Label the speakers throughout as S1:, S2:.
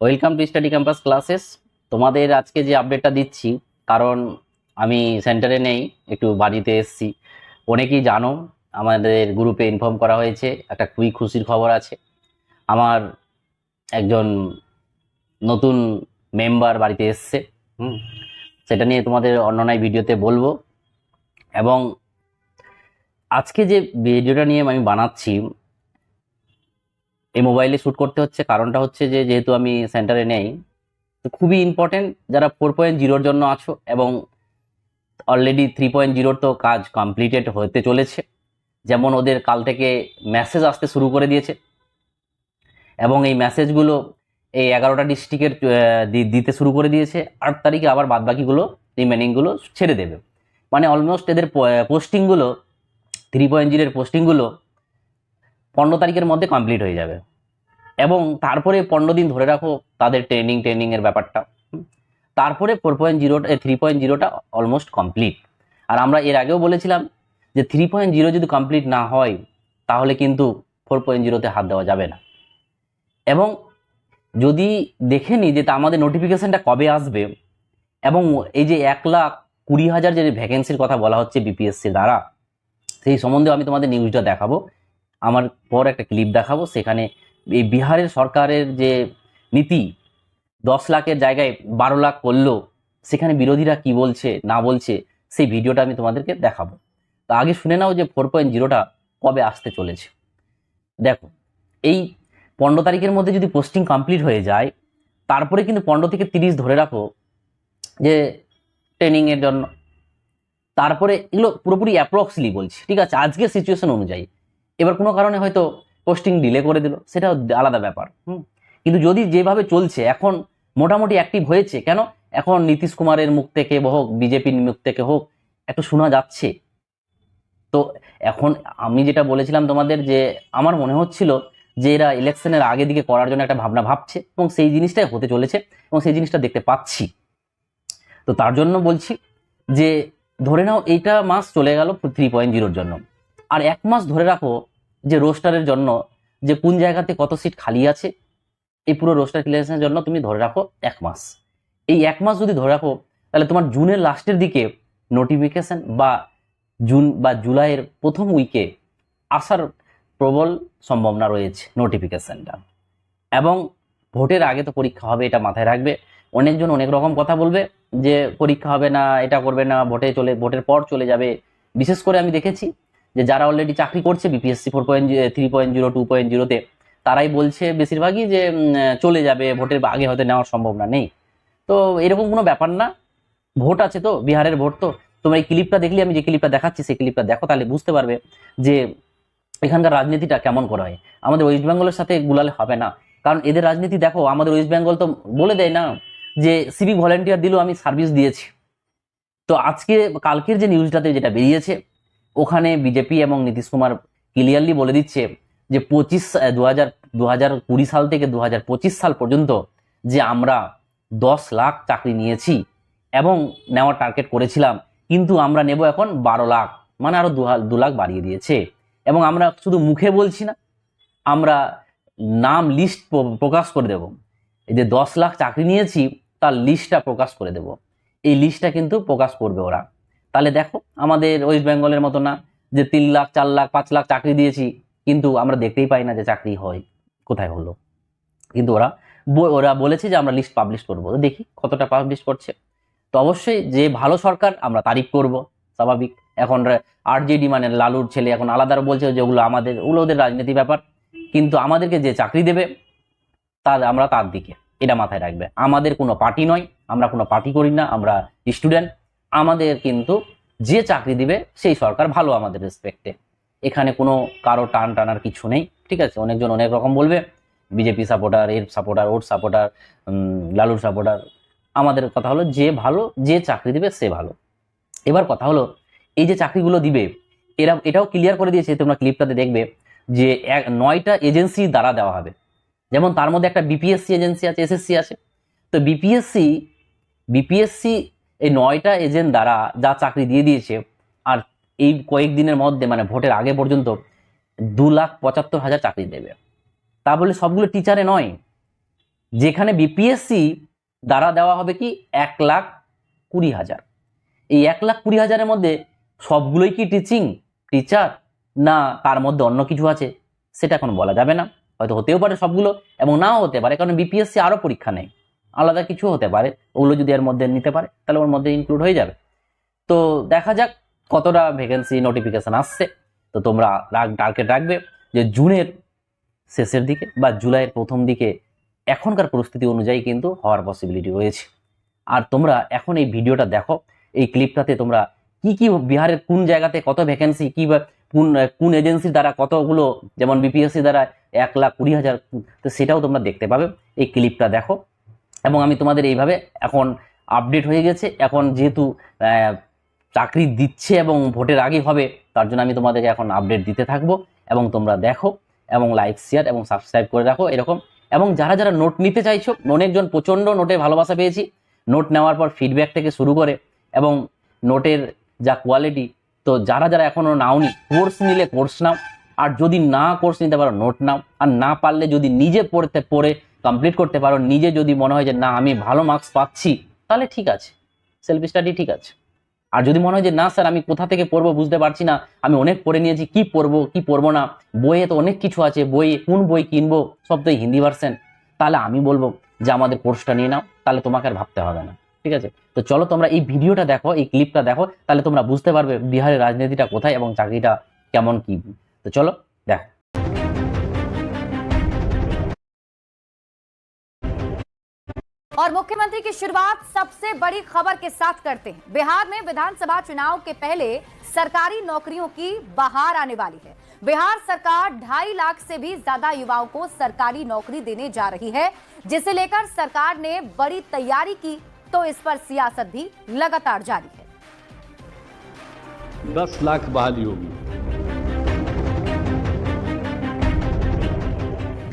S1: Welcome to study campus classes তোমাদের আজকে যে আপডেটটা দিচ্ছি, কারণ আমি সেন্টারে নেই, একটু বাড়িতে এসেছি। অনেকেই জানো, আমাদের গ্রুপে ইনফর্ম করা হয়েছে, একটা খুবই খুশির খবর আছে। আমার একজন নতুন মেম্বার বাড়িতে এসছে। হুম, সেটা নিয়ে তোমাদের অন্যনায় ভিডিওতে বলব। এবং আজকে যে ভিডিওটা নিয়ে আমি বানাচ্ছি এই মোবাইলে শ্যুট করতে হচ্ছে। কারণটা হচ্ছে যে, যেহেতু আমি সেন্টারে নেই, তো খুবই ইম্পর্টেন্ট যারা ফোর পয়েন্ট জিরোর জন্য আছো এবং অলরেডি থ্রি পয়েন্ট জিরোর তো কাজ কমপ্লিটেড হতে চলেছে, যেমন ওদের কাল থেকে মেসেজ আসতে শুরু করে দিয়েছে। এবং এই মেসেজগুলো এই এগারোটা ডিস্ট্রিক্টের দিতে শুরু করে দিয়েছে। আট তারিখে আবার বাদবাকিগুলো রিমেনিংগুলো ছেড়ে দেবে। মানে অলমোস্ট এদের পোস্টিংগুলো থ্রি পয়েন্ট জিরোর পোস্টিংগুলো পনেরো তারিখের মধ্যে কমপ্লিট হয়ে যাবে। এবং তারপরে পনেরো দিন ধরে রাখো তাদের ট্রেনিং ট্রেনিংয়ের ব্যাপারটা। তারপরে ফোর পয়েন্ট জিরোটা থ্রি পয়েন্ট জিরোটা অলমোস্ট কমপ্লিট আর আমরা এর আগেও বলেছিলাম যে থ্রি পয়েন্ট জিরো যদি কমপ্লিট না হয়, তাহলে কিন্তু ফোর পয়েন্ট জিরোতে হাত দেওয়া যাবে না। এবং যদি দেখে নিই যে তা আমাদের নোটিফিকেশনটা কবে আসবে, এবং এই যে এক লাখ কুড়ি হাজার যে ভ্যাকেন্সির কথা বলা হচ্ছে বিপিএসসি দ্বারা, সেই সম্বন্ধেও আমি তোমাদের নিউজটা দেখাবো। আমার পর একটা ক্লিপ দেখাবো। সেখানে এই বিহারের সরকারের যে নীতি, দশ লাখের জায়গায় বারো লাখ করল, সেখানে বিরোধীরা কি বলছে, না বলছে, সেই ভিডিওটা আমি তোমাদেরকে দেখাবো। তা আগে শুনে নাও যে ফোর পয়েন্ট জিরোটা কবে আসতে চলেছে। দেখো, এই পনেরো তারিখের মধ্যে যদি পোস্টিং কমপ্লিট হয়ে যায়, তারপরে কিন্তু পনেরো থেকে তিরিশ ধরে রাখো যে ট্রেনিংয়ের জন্য। তারপরে এগুলো পুরোপুরি অ্যাপ্রক্সলি বলছি। ঠিক আছে, আজকের সিচুয়েশন অনুযায়ী। এবার কোনো কারণে হয়তো পোস্টিং ডিলে করে দিল সেটা আলাদা ব্যাপার, হুম? কিন্তু যদি যেভাবে চলছে, এখন মোটামুটি অ্যাক্টিভ হয়েছে, কেন? এখন নীতিশ কুমারের মুখ থেকে হোক, বিজেপির মুখ থেকে হোক, একটু শোনা যাচ্ছে। তো এখন আমি যেটা বলেছিলাম তোমাদের যে, আমার মনে হচ্ছিল যে, এরা ইলেকশনের আগে দিকে করার জন্য একটা ভাবনা ভাবছে, এবং সেই জিনিসটাই হতে চলেছে, এবং সেই জিনিসটা দেখতে পাচ্ছি। তো তার জন্য বলছি যে, ধরে নাও এইটা মাস চলে গেল থ্রি পয়েন্ট জিরোর জন্য। আর এক মাস ধরে রাখো যে রোস্টারের জন্য, যে কোন জায়গাতে কত সিট খালি আছে, এই পুরো রোস্টার ক্লিয়ারেন্সের জন্য তুমি ধরে রাখো এক মাস। এই এক মাস যদি ধরে রাখো, তাহলে তোমার জুনের লাস্টের দিকে নোটিফিকেশান বা জুন বা জুলাইয়ের প্রথম উইকে আসার প্রবল সম্ভাবনা রয়েছে নোটিফিকেশানটা এবং ভোটের আগে তো পরীক্ষা হবে, এটা মাথায় রাখবে। অনেকজন অনেক রকম কথা বলবে যে পরীক্ষা হবে না, এটা করবে না, ভোটে চলে, ভোটের পর চলে যাবে। বিশেষ করে আমি দেখেছি যে যারা অলরেডি চাকরি করছে BPSC four point three point zero two point জিরোতে তারাই বলছে বেশিরভাগই যে চলে যাবে, ভোটের আগে হয়তো নেওয়ার সম্ভাবনা নেই। তো এরকম কোনো ব্যাপার না। ভোট আছে তো, বিহারের ভোট তো। তোমরা এই ক্লিপটা দেখলে, আমি যে ক্লিপটা দেখাচ্ছি, সেই ক্লিপটা দেখো, তাহলে বুঝতে পারবে যে এখানকার রাজনীতিটা কেমন করা হয়। আমাদের ওয়েস্ট বেঙ্গলের সাথে গুলালে হবে না। কারণ এদের রাজনীতি দেখো, আমাদের ওয়েস্ট বেঙ্গল তো বলে দেয় না যে সিভিক ভলেন্টিয়ার দিলেও আমি সার্ভিস দিয়েছি। তো আজকে, কালকের যে নিউজটাতে যেটা বেরিয়েছে ওখানে বিজেপি এবং নীতিশ কুমার ক্লিয়ারলি বলে দিচ্ছে যে পঁচিশ দু হাজার দু হাজার কুড়ি সাল থেকে দু হাজার পঁচিশ সাল পর্যন্ত যে আমরা দশ লাখ চাকরি নিয়েছি এবং নেওয়ার টার্গেট করেছিলাম, কিন্তু আমরা নেব এখন বারো লাখ মানে আরও দু লাখ বাড়িয়ে দিয়েছে। এবং আমরা শুধু মুখে বলছি না, আমরা নাম লিস্ট প্রকাশ করে দেব। এই যে দশ লাখ চাকরি নিয়েছি, তার লিস্টটা প্রকাশ করে দেব। এই লিস্টটা কিন্তু প্রকাশ করবে ওরা। তাহলে দেখো, আমাদের ওয়েস্ট বেঙ্গলের মতো না যে তিন লাখ, চার লাখ, পাঁচ লাখ চাকরি দিয়েছি, কিন্তু আমরা দেখতেই পাই না যে চাকরি হয়, কোথায় হলো। কিন্তু ওরা ওরা বলেছে যে আমরা লিস্ট পাবলিশ করব। দেখি কতটা পাবলিশ করছে। তো অবশ্যই যে ভালো সরকার, আমরা তারিফ করব, স্বাভাবিক। এখন আরজেডি মানে লালুর ছেলে, এখন আলাদা বলছে যে ওগুলো আমাদের, ওগুলো ওদের রাজনীতি ব্যাপার। কিন্তু আমাদেরকে যে চাকরি দেবে তার আমরা তার দিকে, এটা মাথায় রাখবে। আমাদের কোনো পার্টি নয়, আমরা কোনো পার্টি করি না, আমরা স্টুডেন্ট আমাদের কিন্তু যে চাকরি দিবে, সেই সরকার ভালো আমাদের রেসপেক্টে এখানে কোনো কারও টান টানার কিছু নেই, ঠিক আছে? অনেকজন অনেক রকম বলবে, বিজেপি সাপোর্টার এর সাপোর্টার ওর সাপোর্টার লালুর সাপোর্টার আমাদের কথা হলো যে ভালো, যে চাকরি দিবে সে ভালো। এবার কথা হলো, এই যে চাকরিগুলো দিবে, এরা, এটাও ক্লিয়ার করে দিয়েছে, তোমরা ক্লিপটাতে দেখবে, যে এক, নয়টা এজেন্সি দ্বারা দেওয়া হবে। যেমন তার মধ্যে একটা বিপিএসসি এজেন্সি আছে এসএসসি আছে। তো বিপিএসসি বিপিএসসি এই নয়টা এজেন্ট দ্বারা যা চাকরি দিয়ে দিয়েছে, আর এই কয়েকদিনের মধ্যে মানে ভোটের আগে পর্যন্ত, দু লাখ পঁচাত্তর হাজার চাকরি দেবে। তা বলে সবগুলো টিচারে নয়। যেখানে বিপিএসসি দ্বারা দেওয়া হবে কি, এক লাখ কুড়ি হাজার। এই এক লাখ কুড়ি হাজারের মধ্যে সবগুলোই কি টিচিং টিচার না তার মধ্যে অন্য কিছু আছে? সেটা এখন বলা যাবে না। হয়তো হতেও পারে সবগুলো এবং নাও হতে পারে, কারণ বিপিএসসি আরও পরীক্ষা নেই আলাদা কিছু হতে পারে, ওগুলো যদি এর মধ্যে নিতে পারে, তাহলে ওর মধ্যে ইনক্লুড হয়ে যাবে। তো দেখা যাক কতটা ভ্যাকেন্সি নোটিফিকেশন আসছে। তো তোমরা রাগ টার্গেট রাখবে যে জুনের শেষের দিকে বা জুলাইয়ের প্রথম দিকে এখনকার পরিস্থিতি অনুযায়ী কিন্তু হওয়ার পসিবিলিটি রয়েছে। আর তোমরা এখন এই ভিডিওটা দেখো, এই ক্লিপটাতে তোমরা কি কি বিহারের কোন জায়গাতে কত ভ্যাকেন্সি কি কোন কোন এজেন্সির দ্বারা কতগুলো, যেমন বিপিএসসি দ্বারা এক লাখ কুড়ি হাজার, তো সেটাও তোমরা দেখতে পাবে। এই ক্লিপটা দেখো। এবং আমি তোমাদের এইভাবে এখন আপডেট হয়ে গেছে। এখন যেহেতু চাকরি দিচ্ছে এবং ভোটের আগে হবে, তার জন্য আমি তোমাদেরকে এখন আপডেট দিতে থাকব এবং তোমরা দেখো এবং লাইক শেয়ার এবং সাবস্ক্রাইব করে রাখো এরকম। এবং যারা যারা নোট নিতে চাইছো অনেকজন প্রচণ্ড নোটে ভালোবাসা পেয়েছি। নোট নেওয়ার পর ফিডব্যাক থেকে শুরু করে এবং নোটের যা কোয়ালিটি তো যারা যারা এখনও নাওনি কোর্স নিলে কোর্স নাও। আর যদি না কোর্স নিতে পারো নোট নাও। আর না পারলে যদি নিজে পড়তে, পড়ে কমপ্লিট করতে পারো, নিজে যদি মনে হয় যে, না, আমি ভালো মার্কস পাচ্ছি, তাহলে ঠিক আছে সেলফ স্টাডি ঠিক আছে। আর যদি মনে হয় যে, না স্যার আমি কোথা থেকে পড়ব বুঝতে পারছি না, আমি অনেক পড়ে নিয়েছি, কি পড়ব কি পড়ব না, বইয়ে তো অনেক কিছু আছে, বই, কোন বই কিনবো, সব তো হিন্দি ভার্সেন তাহলে আমি বলব যে, আমাদের কোর্সটা নিয়ে নাও, তাহলে তোমাকে আর ভাবতে হবে না। ঠিক আছে? তো চলো তোমরা এই ভিডিওটা দেখো, এই ক্লিপটা দেখো, তাহলে তোমরা বুঝতে পারবে বিহারের রাজনীতিটা কোথায় এবং চাকরিটা কেমন কি। তো চলো, দেখো।
S2: और मुख्यमंत्री की शुरुआत सबसे बड़ी खबर के साथ करते हैं। बिहार में विधानसभा चुनाव के पहले सरकारी नौकरियों की बहार आने वाली है। बिहार सरकार ढाई लाख से भी ज़्यादा युवाओं को सरकारी नौकरी देने जा रही है। जिसे लेकर सरकार ने बड़ी तैयारी की तो इस पर सियासत भी लगातार जारी है।
S3: दस लाख बहाली होगी।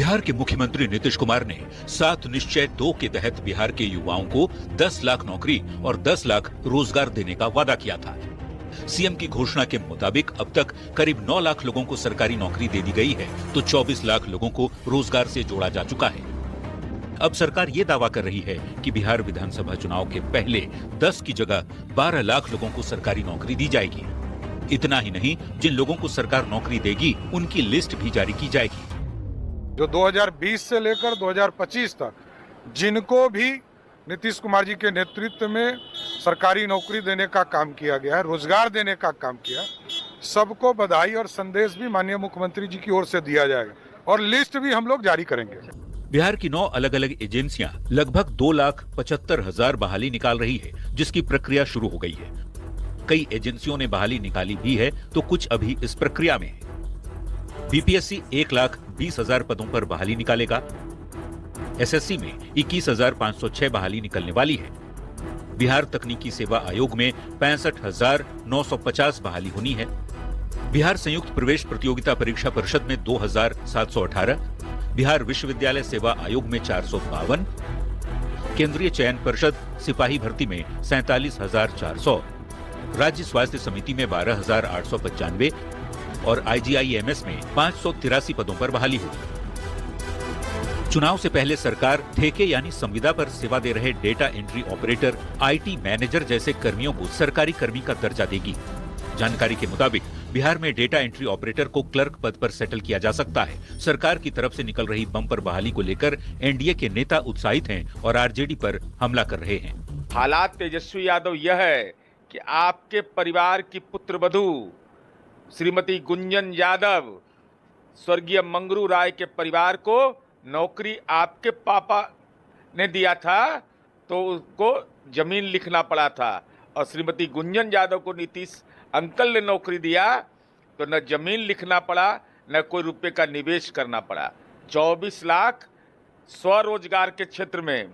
S4: बिहार के मुख्यमंत्री नीतीश कुमार ने सात निश्चय दो के तहत बिहार के युवाओं को 10 लाख नौकरी और 10 लाख रोज़गार देने का वादा किया था। सीएम की घोषणा के मुताबिक अब तक करीब 9 लाख लोगों को सरकारी नौकरी दे दी गई है तो 24 लाख लोगों को रोज़गार से जोड़ा जा चुका है। अब सरकार ये दावा कर रही है कि बिहार विधानसभा चुनाव के पहले 10 की जगह 12 लाख लोगों को सरकारी नौकरी दी जाएगी। इतना ही नहीं, जिन लोगों को सरकार नौकरी देगी, उनकी लिस्ट भी जारी की जाएगी।
S5: जो 2020 से लेकर 2025 तक, जिनको भी नीतीश कुमार जी के नेतृत्व में सरकारी नौकरी देने का काम किया गया है, रोज़गार देने का काम किया, सबको बधाई और संदेश भी माननीय मुख्यमंत्री जी की ओर से दिया जाएगा और लिस्ट भी हम लोग जारी करेंगे।
S4: बिहार की नौ अलग अलग एजेंसियाँ लगभग दो लाख पचहत्तर हज़ार बहाली निकाल रही है, जिसकी प्रक्रिया शुरू हो गई है। कई एजेंसियों ने बहाली निकाली भी है तो कुछ अभी इस प्रक्रिया में है। बीपीएससी एक लाख बीस हज़ार पदों पर बहाली निकालेगा। एसएससी में इक्कीस हज़ार पाँच सौ छह बहाली निकलने वाली है। बिहार तकनीकी सेवा आयोग में पैंसठ हज़ार नौ सौ पचास बहाली होनी है। बिहार संयुक्त प्रवेश प्रतियोगिता परीक्षा परिषद में दो हज़ार सात सौ अठारह। बिहार विश्वविद्यालय सेवा आयोग में चार सौ बावन। केंद्रीय चयन परिषद सिपाही भर्ती में सैतालीस हज़ार चार सौ। राज्य स्वास्थ्य समिति में बारह हज़ार आठ सौ पचानवे। और आईजीआईएमएस में पाँच सौ तिरासी पदों पर बहाली होगी चुनाव से पहले सरकार ठेके यानी संविदा पर सेवा दे रहे data entry operator IT manager जैसे कर्मियों को सरकारी कर्मी का दर्जा देगी। जानकारी के मुताबिक, बिहार में डेटा एंट्री ऑपरेटर को क्लर्क पद पर सेटल किया जा सकता है। सरकार की तरफ़ से निकल रही बम्पर बहाली को लेकर एनडीए के नेता उत्साहित हैं और आरजेडी पर हमला कर रहे हैं।
S6: हालात तेजस्वी यादव यह है कि आपके परिवार की पुत्रवधू श्रीमती गुंजन यादव, स्वर्गीय मंगरू राय के परिवार को नौकरी आपके पापा ने दिया था तो उसको ज़मीन लिखना पड़ा था। और श्रीमती गुंजन यादव को नीतीश अंकल ने नौकरी दिया तो न ज़मीन लिखना पड़ा, न कोई रुपए का निवेश करना पड़ा। 24 लाख स्वरोजगार के क्षेत्र में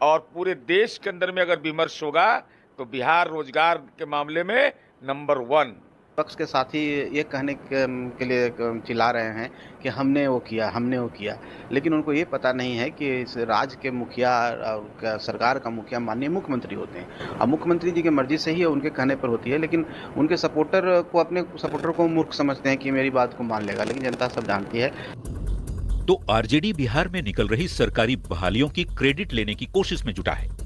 S6: और पूरे देश के अंदर में अगर विमर्श होगा तो बिहार रोज़गार के मामले में नंबर वन।
S7: पक्ष के साथी ये कहने के, लिए चिल्ला रहे हैं कि हमने वो किया हमने वो किया। लेकिन उनको ये पता नहीं है कि इस राज्य के मुखिया और सरकार का मुखिया माननीय मुख्यमंत्री होते हैं। अब मुख्यमंत्री जी की मर्ज़ी से ही उनके कहने पर होती है लेकिन उनके सपोर्टर को अपने सपोर्टर को मूर्ख समझते हैं कि मेरी बात को मान लेगा लेकिन जनता सब जानती है।
S4: तो आरजेडी बिहार में निकल रही सरकारी बहालियों की क्रेडिट लेने की कोशिश में जुटा है।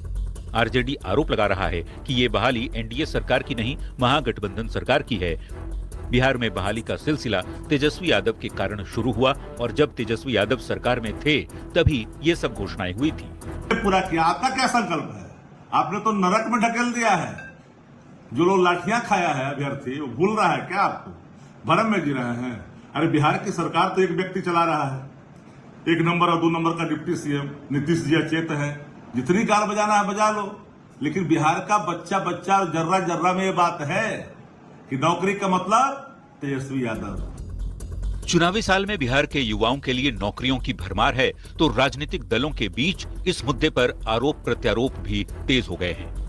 S4: आरजेडी आरोप लगा रहा है कि ये बहाली एनडीए सरकार की नहीं, महागठबंधन सरकार की है। बिहार में बहाली का सिलसिला तेजस्वी यादव के कारण शुरू हुआ और जब तेजस्वी यादव सरकार में थे, तभी ये सब घोषणाएँ हुई थी।
S3: पूरा किया, आपका क्या संकल्प है? आपने तो नरक में ढकेल दिया है। जो लोग लाठियाँ खाया है अभ्यर्थी, वो भूल रहा है क्या आपको? भरम में जी रहे हैं। अरे बिहार की सरकार तो एक व्यक्ति चला रहा है। एक नंबर और दो नंबर का डिप्टी सीएम, नीतीश जी अचेत है। जितनी गाल बजाना है बजा लो। लेकिन बिहार का बच्चा बच्चा और जर्रा जर्रा में ये बात है कि नौकरी का मतलब तेजस्वी यादव।
S4: चुनावी साल में बिहार के युवाओं के लिए नौकरियों की भरमार है तो राजनीतिक दलों के बीच इस मुद्दे पर आरोप प्रत्यारोप भी तेज हो गए हैं।